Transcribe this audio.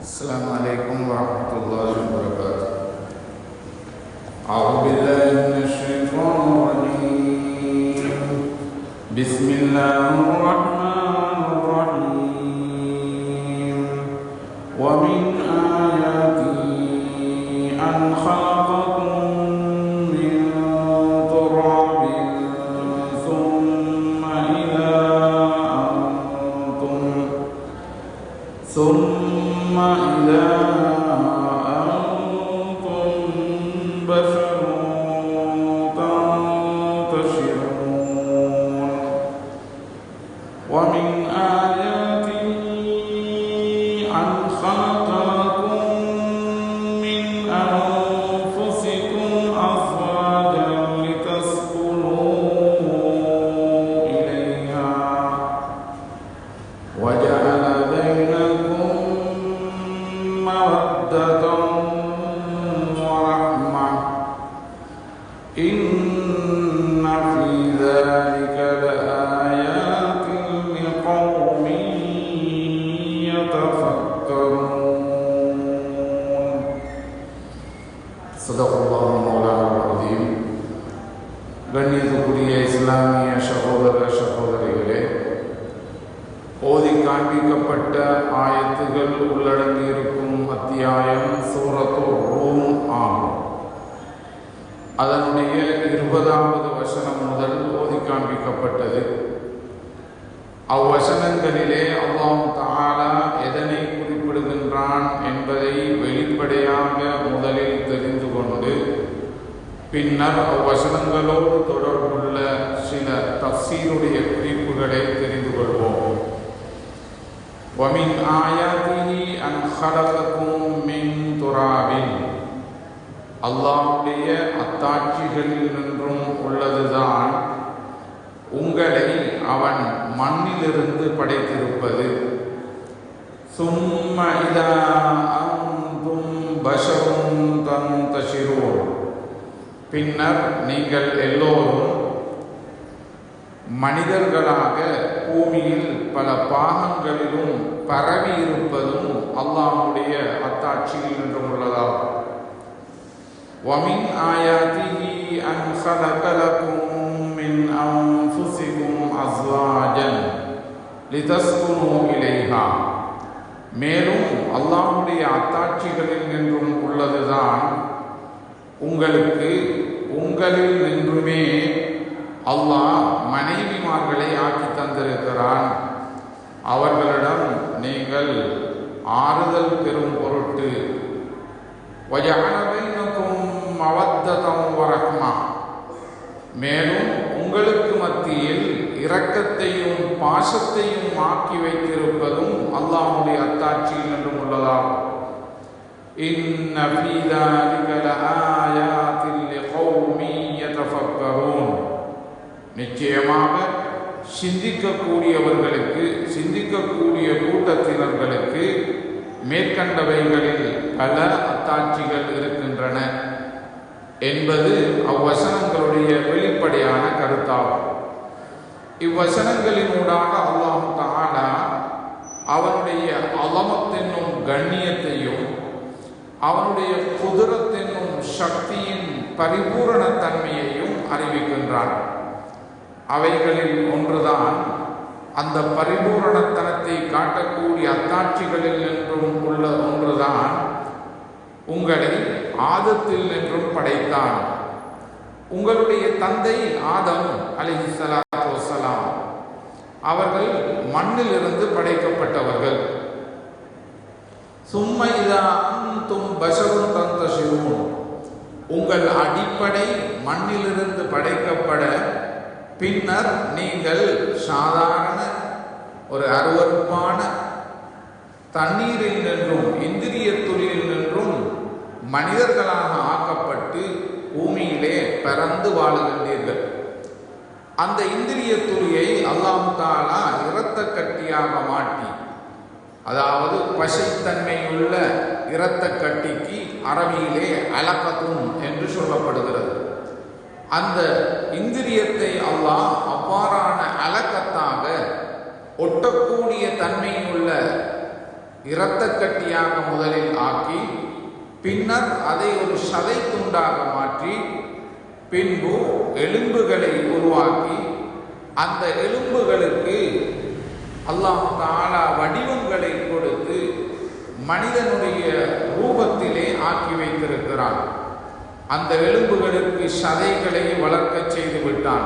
السلام عليكم ورحمة الله وبركاته. أعوذ بالله من الشيطان الرجيم. بسم الله الرحمن الرحيم. ومن آياته أن خلقكم ثم إلى أن கண்ணியத்துக்குரிய இஸ்லாமிய சகோதர சகோதரிகளே ஓதி காண்பிக்கப்பட்ட ஆயத்துகள் உள்ளடங்கியிருக்கும் அத்தியாயம் சூரத்தோ ரூம் ஆகும். அதனுடைய இருபதாவது வசனம் முதல் ஓதி காண்பிக்கப்பட்டது. அவ்வசனங்களிலே அல்லாஹ் தஆலா எதனை குறிப்பிடுகின்றான் என்பதை வெளிப்படையாக முதலில் தெரிந்து கொண்டு பின்னர் அவ்வசனங்களோடு தொடர்புள்ள சில தஃசீருடைய குறிப்புகளை தெரிந்து கொள்வோம் ومن آياته أن خلقكم من تراب அல்லாஹ்வுடைய அத்தாட்சிகளில் நின்றும் உள்ளதுதான் உங்களை அவன் மண்ணிலிருந்து படைத்திருப்பது சும்ம இதா அந்தும் பஷரும் தந்தஷிரூன் பின்னர் நீங்கள் எல்லோரும் மனிதர்களாக பூமியில் பல பாகங்களிலும் பரவி இருப்பதும் அல்லாஹ்வுடைய அத்தாட்சியில் நின்றும் உள்ளதாகும் ومن آياته أن خلق لكم من أنفسكم أزواجا لتسكنوا إليها மேலும் அல்லாஹ்வுடைய அத்தாட்சிகளில் நின்றும் உள்ளதுதான் உங்களுக்கு உங்களில் நின்றுமே அல்லாஹ் மனைவிமார்களை ஆக்கி தந்திருக்கிறான். அவர்களிடம் நீங்கள் ஆறுதல் பெறும் பொருட்டு வயகனவைனக்கும் மவத்ததம் வரஹ்மா. மேலும் உங்களுக்கு மத்தியில் இரக்கத்தையும் பாசத்தையும் ஆக்கி வைத்திருப்பதும் அல்லாஹுடைய அத்தாட்சியில் என்றும் உள்ளதாகும். இன்ன நிச்சயமாக சிந்திக்கக்கூடியவர்களுக்கு சிந்திக்கக்கூடிய கூட்டத்தினர்களுக்கு மேற்கண்டவைகளில் பல அத்தாட்சிகள் இருக்கின்றன என்பது அவ்வசனங்களுடைய வெளிப்படையான கருத்தாகும். இவ்வசனங்களினூடாக அல்லாஹ் தானா அவனுடைய அலமத்தென்னும் கண்ணியத்தையும் அவனுடைய குதிரத்தென்னும் சக்தியின் பரிபூரண தன்மையையும் அறிவிக்கின்றான். அவைகளில் ஒன்றுதான். அந்த பரிபூரணத்தனத்தை காட்டக்கூடிய அத்தாட்சிகளில் நின்றும் உள்ள ஒன்றுதான். உங்களை ஆதத்தில் நின்றும் படைத்தான். உங்களுடைய தந்தை ஆதம் அலிஹி சலாத்து வசலாம் அவர்கள் மண்ணிலிருந்து படைக்கப்பட்டவர்கள். சும்மைதா அந்தும் பஷரும் தந்த உங்கள் அடிப்படை மண்ணிலிருந்து படைக்கப்பட பின்னர் நீங்கள் சாதாரண ஒரு அருவறுப்பான தண்ணீரில் நின்றும் இந்திரிய துளியில் நின்றும் மனிதர்களாக ஆக்கப்பட்டு பூமியிலே பறந்து வாழுகின்றீர்கள். அந்த இந்திரிய துளியை அல்லாஹ் தாலா இரத்த கட்டியாக மாட்டி அதாவது பசைத்தன்மையுள்ள இரத்த கட்டிக்கு அரபியிலே அலக்கத்தும் என்று சொல்லப்படுகிறது. அந்த இந்திரியத்தை அல்லாஹ் அவ்வாறான அலக்கத்தாக ஒட்டக்கூடிய தன்மையுள்ள இரத்தக்கட்டியாக முதலில் ஆக்கி பின்னர் அதை ஒரு சதை துண்டாக மாற்றி பின்பு எலும்புகளை உருவாக்கி அந்த எலும்புகளுக்கு அல்லாஹ் தாலா வடிவங்களை கொடுத்து மனிதனுடைய அந்த எலும்புகளுக்கு சதைகளை வளர்க்கச் செய்து விட்டான்.